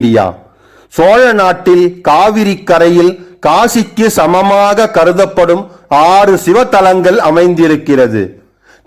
India. Chola நாட்டில் காவிரி கரையில் காசிக்கு சமமாக கருதப்படும் ஆறு சிவத்தலங்கள் அமைந்திருக்கிறது.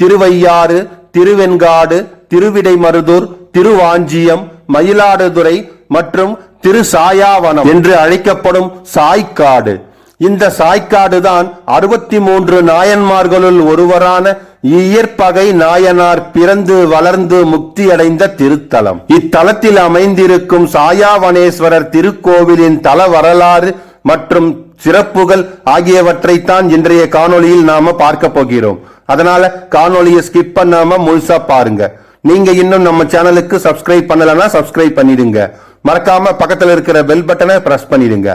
திருவையாறு திருவெண்காடு திருவிடைமருதூர் திருவாஞ்சியம் மயிலாடுதுறை மற்றும் திருசாயாவனம் என்று அழைக்கப்படும் சாய்க்காடு. இந்த சாய்க்காடு தான் அறுபத்தி மூன்று நாயன்மார்களுள் ஒருவரான இயற்பகை நாயனார் பிறந்து வளர்ந்து முக்தியடைந்த திருத்தலம். இத்தலத்தில் அமைந்திருக்கும் சாயாவனேஸ்வரர் திருக்கோவிலின் தல வரலாறு மற்றும் சிறப்புகள் ஆகியவற்றைத்தான் இன்றைய காணொளியில் நாம பார்க்க போகிறோம். அதனால காணொளியை ஸ்கிப் பண்ணாம முழுசா பாருங்க. நீங்க இன்னும் நம்ம சேனலுக்கு சப்ஸ்கிரைப் பண்ணலன்னா சப்ஸ்கிரைப் பண்ணிடுங்க. மறக்காம பக்கத்துல இருக்கிற பெல் பட்டனை பிரஸ் பண்ணிடுங்க.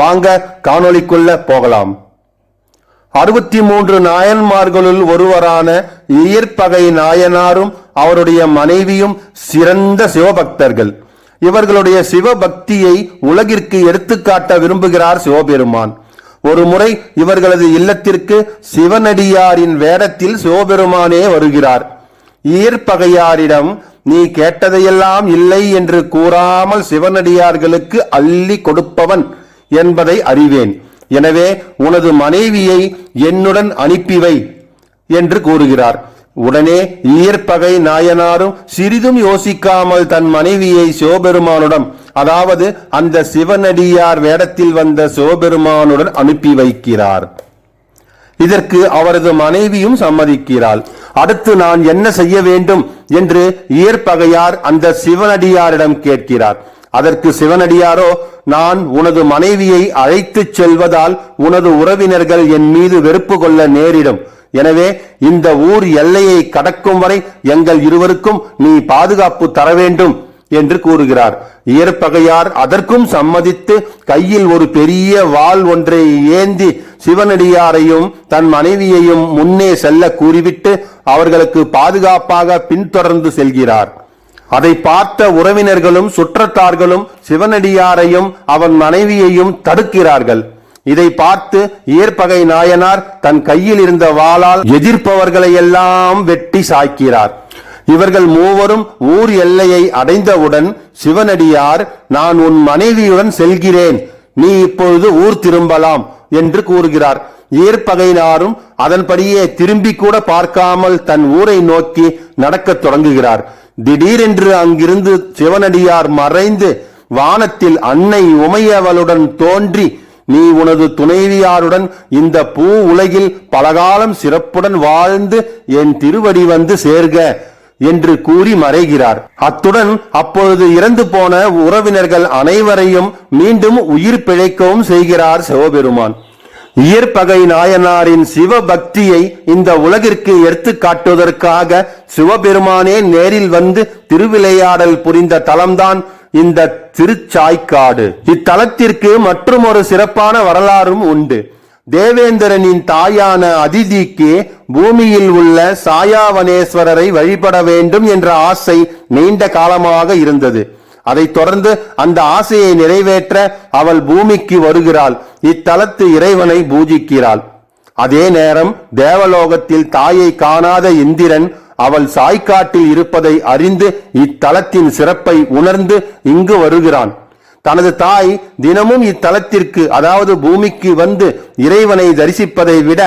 வாங்க காணொளிக்குள்ள போகலாம். அறுபத்தி மூன்று நாயன்மார்களுள் ஒருவரான இயற்பகை நாயனாரும் அவருடைய மனைவியும் சிறந்த சிவபக்தர்கள். இவர்களுடைய சிவபக்தியை உலகிற்கு எடுத்துக்காட்ட விரும்புகிறார் சிவபெருமான். ஒரு முறை இவர்களது இல்லத்திற்கு சிவனடியாரின் வேடத்தில் சிவபெருமானே வருகிறார். ஈர்ப்பகையாரிடம் நீ கேட்டதையெல்லாம் இல்லை என்று கூறாமல் சிவனடியார்களுக்கு அள்ளி கொடுப்பவன் என்பதை அறிவேன். எனவே உனது மனைவியை என்னுடன் அனுப்பி வை என்று கூறுகிறார். உடனே ஈர்ப்பகை நாயனாரும் சிறிதும் யோசிக்காமல் தன் மனைவியை சிவபெருமானுடன் அதாவது அந்த சிவனடியார் வேடத்தில் வந்த சிவபெருமானுடன் அனுப்பி வைக்கிறார். இதற்கு அவரது மனைவியும் சம்மதிக்கிறாள். அடுத்து நான் என்ன செய்ய வேண்டும் என்று இயற்பகையார் அந்த சிவனடியாரிடம் கேட்கிறார். அதற்கு சிவனடியாரோ நான் உனது மனைவியை அழைத்துச் செல்வதால் உனது உறவினர்கள் என் மீது வெறுப்பு கொள்ள நேரிடும். எனவே இந்த ஊர் எல்லையை கடக்கும் வரை எங்கள் இருவருக்கும் நீ பாதுகாப்பு தர வேண்டும் என்று கூறுகிறார். இயற்பகையார் அதற்கும் சம்மதித்து கையில் ஒரு பெரிய வாள் ஒன்றை ஏந்தி சிவனடியாரையும் தன் மனைவியையும் முன்னே செல்ல கூறிவிட்டு அவர்களுக்கு பாதுகாப்பாக பின்தொடர்ந்து செல்கிறார். அதை பார்த்த உறவினர்களும் சுற்றத்தார்களும் சிவனடியாரையும் அவன் மனைவியையும் தடுக்கிறார்கள். இதை பார்த்து ஏற்பகை நாயனார் தன் கையில் இருந்த வாளால் எதிர்ப்பவர்களை எல்லாம் வெட்டி சாய்க்கிறார். இவர்கள் மூவரும் ஊர் எல்லையை அடைந்தவுடன் சிவனடியார் நான் உன் மனைவியுடன் செல்கிறேன். நீ இப்பொழுது ஊர் திரும்பலாம் என்று கூறுகிறார். ஏற்பகையினாரும் அதன்படியே திரும்பி கூட பார்க்காமல் தன் ஊரை நோக்கி நடக்கத் தொடங்குகிறார். திடீரென்று அங்கிருந்து சிவனடியார் மறைந்து வானத்தில் அன்னை உமையவளுடன் தோன்றி நீ உனது துணைவியாருடன் இந்த பூ உலகில் பலகாலம் சிறப்புடன் வாழ்ந்து என் திருவடி வந்து சேர்க என்று கூறி மறைகிறார். அத்துடன் அப்பொழுது இறந்து போன உறவினர்கள் அனைவரையும் மீண்டும் உயிர் பிழைக்கவும் செய்கிறார் சிவபெருமான். இயற்பகை நாயனாரின் சிவபக்தியை இந்த உலகிற்கு எடுத்து காட்டுவதற்காக சிவபெருமானே நேரில் வந்து திருவிளையாடல் புரிந்த தலம்தான் இந்த திருச்சாய்க்காடு. இத்தலத்திற்கு மற்றும் ஒரு சிறப்பான வரலாறும் உண்டு. தேவேந்திரனின் தாயான அதிதிக்கு பூமியில் உள்ள சாயாவனேஸ்வரரை வழிபட வேண்டும் என்ற ஆசை நீண்ட காலமாக இருந்தது. அதைத் தொடர்ந்து அந்த ஆசையை நிறைவேற்ற அவள் பூமிக்கு வருகிறாள். இத்தலத்து இறைவனை பூஜிக்கிறாள். அதே நேரம் தேவலோகத்தில் தாயை காணாத இந்திரன் அவள் சாய்க்காட்டில் இருப்பதை அறிந்து இத்தலத்தின் சிறப்பை உணர்ந்து இங்கு வருகிறான். தனது தாய் தினமும் இத்தலத்திற்கு அதாவது பூமிக்கு வந்து இறைவனை தரிசிப்பதை விட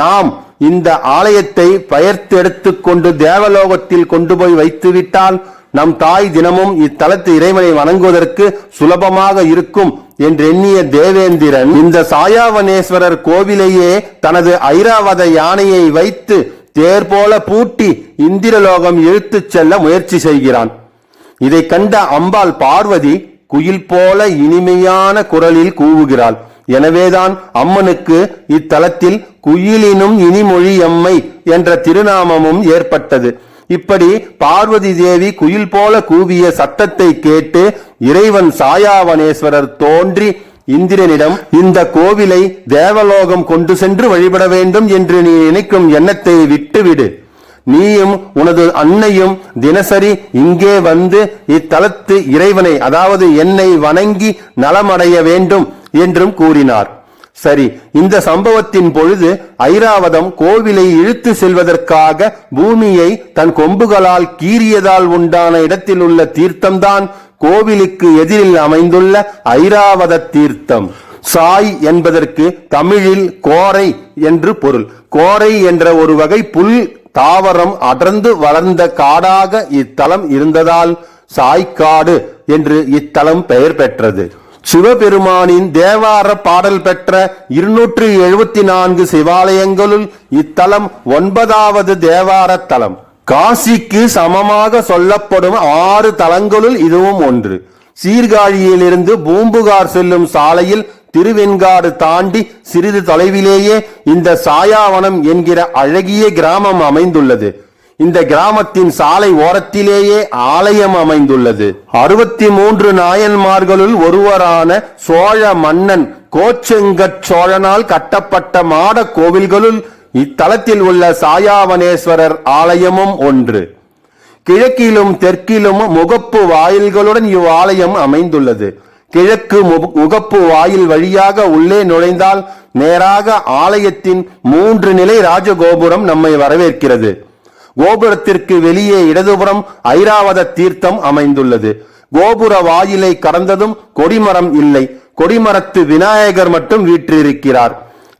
நாம் இந்த ஆலயத்தை பெயர்த்தெடுத்து கொண்டு தேவலோகத்தில் கொண்டு போய் வைத்துவிட்டால் நம் தாய் தினமும் இத்தலத்து இறைவனை வணங்குவதற்கு சுலபமாக இருக்கும் என்றெண்ணிய தேவேந்திரன் இந்த சாயாவனேஸ்வரர் கோவிலையே தனது ஐராவத யானையை வைத்து தேர் போல பூட்டி இந்திரலோகம் இழுத்துச் செல்ல முயற்சி செய்கிறான். இதை கண்ட அம்பாள் பார்வதி குயில் போல இனிமையான குரலில் கூவுகிறாள். எனவேதான் அம்மனுக்கு இத்தலத்தில் குயிலினும் இனிமொழி எம்மை என்ற திருநாமமும் ஏற்பட்டது. இப்படி பார்வதி தேவி குயில் போல கூவிய சத்தத்தை கேட்டு இறைவன் சாயாவனேஸ்வரர் தோன்றி இந்திரனிடம் இந்த கோவிலை தேவலோகம் கொண்டு சென்று வழிபட வேண்டும் என்று நீ நினைக்கும் எண்ணத்தை விட்டுவிடு. நீயும் உனது அன்னையும் தினசரி இங்கே வந்து இத்தலத்து இறைவனை அதாவது என்னை வணங்கி நலமடைய வேண்டும் என்றும் கூறினார். சரி இந்த சம்பவத்தின் பொழுது ஐராவதம் கோவிலை இழுத்து செல்வதற்காக பூமியை தன் கொம்புகளால் கீறியதால் உண்டான இடத்தில் உள்ள தீர்த்தம்தான் கோவிலுக்கு எதிரில் அமைந்துள்ள ஐராவத தீர்த்தம். சாய் என்பதற்கு தமிழில் கோரை என்று பொருள். கோரை என்ற ஒரு வகை புல் தாவரம் அடர்ந்து வளர்ந்த காடாக இத்தலம் இருந்ததால் சாய்க்காடு என்று இத்தலம் பெயர் பெற்றது. சிவபெருமானின் தேவார பாடல் பெற்ற இருநூற்று எழுபத்தி நான்கு சிவாலயங்களுள் இத்தலம் ஒன்பதாவது தேவார தலம். காசிக்கு சமமாக சொல்லப்படும் ஆறு தலங்களுள் இதுவும் ஒன்று. சீர்காழியிலிருந்து பூம்புகார் செல்லும் சாலையில் திருவெண்காடு தாண்டி சிறிது தொலைவிலேயே இந்த சாயாவனம் என்கிற அழகிய கிராமம் அமைந்துள்ளது. இந்த கிராமத்தின் சாலை ஓரத்திலேயே ஆலயம் அமைந்துள்ளது. அறுபத்தி மூன்று நாயன்மார்களுள் ஒருவரான சோழ மன்னன் கோச்செங்கட் சோழனால் கட்டப்பட்ட மாட கோவில்களுள் இத்தலத்தில் உள்ள சாயாவனேஸ்வரர் ஆலயமும் ஒன்று. கிழக்கிலும் தெற்கிலும் முகப்பு வாயில்களுடன் இவ்வாலயம் அமைந்துள்ளது. கிழக்கு மு- முகப்பு வாயில் வழியாக உள்ளே நுழைந்தால் நேராக ஆலயத்தின் மூன்று நிலை ராஜகோபுரம் நம்மை வரவேற்கிறது. கோபுரத்திற்கு வெளியே இடதுபுறம் ஐராவத தீர்த்தம் அமைந்துள்ளது. கோபுர வாயிலை கடந்ததும் கொடிமரம் இல்லை. கொடிமரத்து விநாயகர் மட்டும் வீற்றிருக்கிறார்.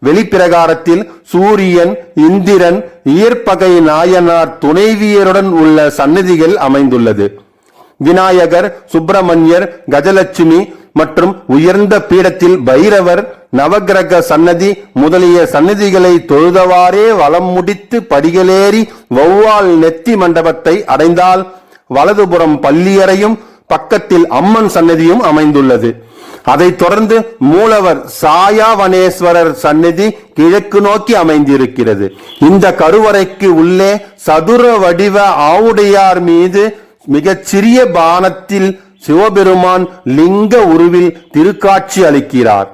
வெளிப்பிரகாரத்தில் சூரியன் இந்திரன் ஈர்ப்பகை நாயனார் துணைவியருடன் உள்ள சன்னதிகள் அமைந்துள்ளது. விநாயகர் சுப்பிரமணியர் கஜலட்சுமி மற்றும் உயர்ந்த பீடத்தில் பைரவர் நவக்கிரக சன்னதி முதலிய சன்னதிகளை தொழுதவாறே வலம் முடித்து படிகளேறி வௌவால் நெத்தி மண்டபத்தை அடைந்தால் வலதுபுறம் பள்ளியறையும் பக்கத்தில் அம்மன் சன்னதியும் அமைந்துள்ளது. அதைத் தொடர்ந்து மூலவர் சாயாவனேஸ்வரர் சந்நிதி கிழக்கு நோக்கி அமைந்திருக்கிறது. இந்த கருவறைக்கு உள்ளே சதுர வடிவ ஆவுடையார் மீது மிகச்சிறிய பானத்தில் சிவபெருமான் லிங்க உருவில் திருக்காட்சி அளிக்கிறார்.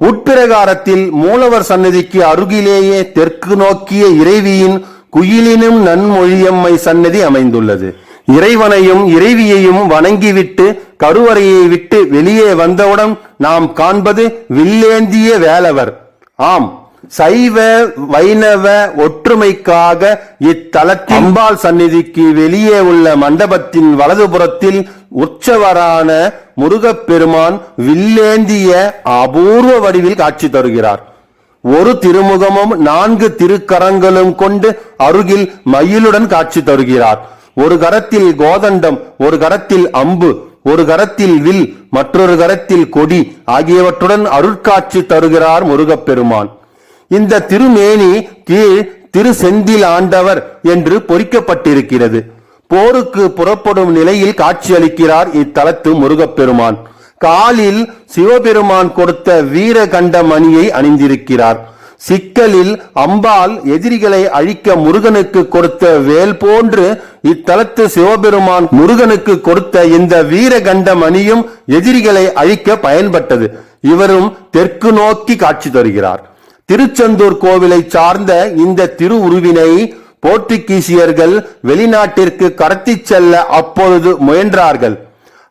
உட்பிரகாரத்தில் மூலவர் சன்னதிக்கு அருகிலேயே தெற்கு நோக்கிய இறைவியின் குயிலினும் நன்மொழியம்மை சன்னதி அமைந்துள்ளது. இறைவனையும் இறைவியையும் வணங்கிவிட்டு கருவறையை விட்டு வெளியே வந்தவுடன் நாம் காண்பது வில்லேந்திய வேலவர். ஆம் சைவ வைணவ ஒற்றுமைக்காக இத்தலத்தில் அம்பாள் சந்நிதிக்கு வெளியே உள்ள மண்டபத்தின் வலதுபுறத்தில் உற்சவரான முருகப்பெருமான் வில்லேந்திய அபூர்வ வடிவில் காட்சி தருகிறார். ஒரு திருமுகமும் நான்கு திருக்கரங்களும் கொண்டு அருகில் மயிலுடன் காட்சி தருகிறார். ஒரு கரத்தில் கோதண்டம் ஒரு கரத்தில் அம்பு ஒரு கரத்தில் வில் மற்றொரு கரத்தில் கொடி ஆகியவற்றுடன் அருட்காட்சி தருகிறார் முருகப்பெருமான். இந்த திருமேனி கீழ் திரு செந்தில் ஆண்டவர் என்று பொறிக்கப்பட்டிருக்கிறது. போருக்கு புறப்படும் நிலையில் காட்சியளிக்கிறார் இத்தலத்து முருகப்பெருமான். காலில் சிவபெருமான் கொடுத்த வீரகண்ட மணியை அணிந்திருக்கிறார். சிக்கலில் அம்பாள் எதிரிகளை அழிக்க முருகனுக்கு கொடுத்த வேல் போன்று இத்தலத்து சிவபெருமான் முருகனுக்கு கொடுத்த இந்த வீரகண்ட மணியும் எதிரிகளை அழிக்க பயன்பட்டது. இவரும் தெற்கு நோக்கி காட்சி தருகிறார். திருச்செந்தூர் கோவிலை சார்ந்த இந்த திரு உருவினை போர்த்துகீசியர்கள் வெளிநாட்டிற்கு கடத்திச் செல்ல அப்பொழுது முயன்றார்கள்.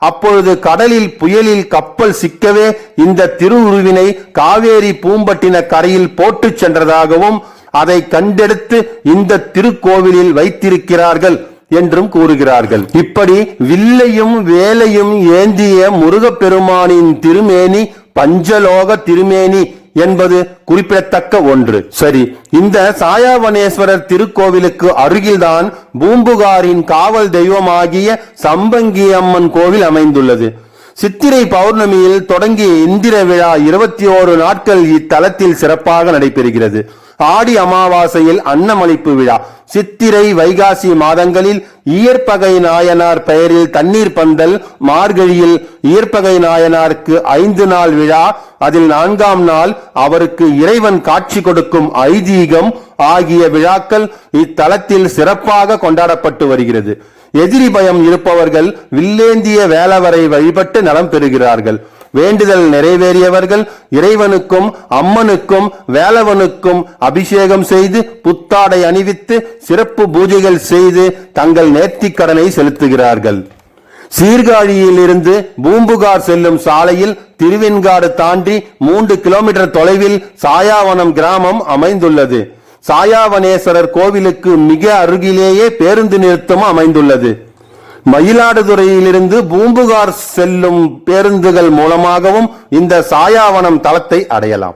அப்பொழுது கடலில் புயலில் கப்பல் சிக்கவே இந்த திருவுருவினை காவேரி பூம்பட்டின கரையில் போட்டுச் சென்றதாகவும் அதை கண்டெடுத்து இந்த திருக்கோவிலில் வைத்திருக்கிறார்கள் என்றும் கூறுகிறார்கள். இப்படி வில்லையும் வேலையும் ஏந்திய முருகப்பெருமானின் திருமேனி பஞ்சலோக திருமேனி என்பது குறிப்பிடத்தக்க ஒன்று. சரி இந்த சாயாவனேஸ்வரர் திருக்கோவிலுக்கு அருகில்தான் பூம்புகாரின் காவல் தெய்வமாகிய சம்பங்கி அம்மன் கோவில் அமைந்துள்ளது. சித்திரை பௌர்ணமியில் தொடங்கிய இந்திர விழா இருபத்தி ஓரு நாட்கள் இத்தலத்தில் சிறப்பாக நடைபெறுகிறது. ஆடி அமாவாசையில் அன்னமளிப்பு விழா. சித்திரை வைகாசி மாதங்களில் இயற்பகை நாயனார் பெயரில் தண்ணீர் பந்தல் மார்கழியில் இயற்பகை நாயனாருக்கு ஐந்து நாள் விழா. அதில் நான்காம் நாள் அவருக்கு இறைவன் காட்சி கொடுக்கும் ஐதீகம் ஆகிய விழாக்கள் இத்தலத்தில் சிறப்பாக கொண்டாடப்பட்டு வருகிறது. எதிரி பயம் இருப்பவர்கள் வில்லேந்திய வேலவரை வழிபட்டு நலம் பெறுகிறார்கள். வேண்டுதல் நிறைவேறியவர்கள் இறைவனுக்கும் அம்மனுக்கும் வேலவனுக்கும் அபிஷேகம் செய்து புத்தாடை அணிவித்து சிறப்பு பூஜைகள் செய்து தங்கள் நேர்த்திக் கடனை செலுத்துகிறார்கள். சீர்காழியிலிருந்து பூம்புகார் செல்லும் சாலையில் திருவெண்காடு தாண்டி மூன்று கிலோமீட்டர் தொலைவில் சாயாவனம் கிராமம் அமைந்துள்ளது. சாயாவனேஸ்வரர் கோவிலுக்கு மிக அருகிலேயே பேருந்து நிறுத்தம் அமைந்துள்ளது. மயிலாடுதுறையிலிருந்து பூம்புகார் செல்லும் பேருந்துகள் மூலமாகவும் இந்த சாயாவனம் தளத்தை அடையலாம்.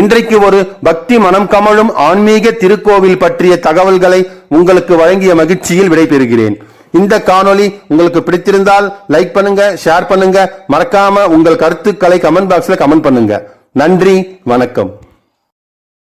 இன்றைக்கு ஒரு பக்தி மனம் கமழும் ஆன்மீக திருக்கோவில் பற்றிய தகவல்களை உங்களுக்கு வழங்கிய மகிழ்ச்சியில் விடைபெறுகிறேன். இந்த காணொளி உங்களுக்கு பிடித்திருந்தால் லைக் பண்ணுங்க ஷேர் பண்ணுங்க. மறக்காம உங்கள் கருத்துக்களை கமெண்ட் பாக்ஸ்ல கமெண்ட் பண்ணுங்க. நன்றி வணக்கம்.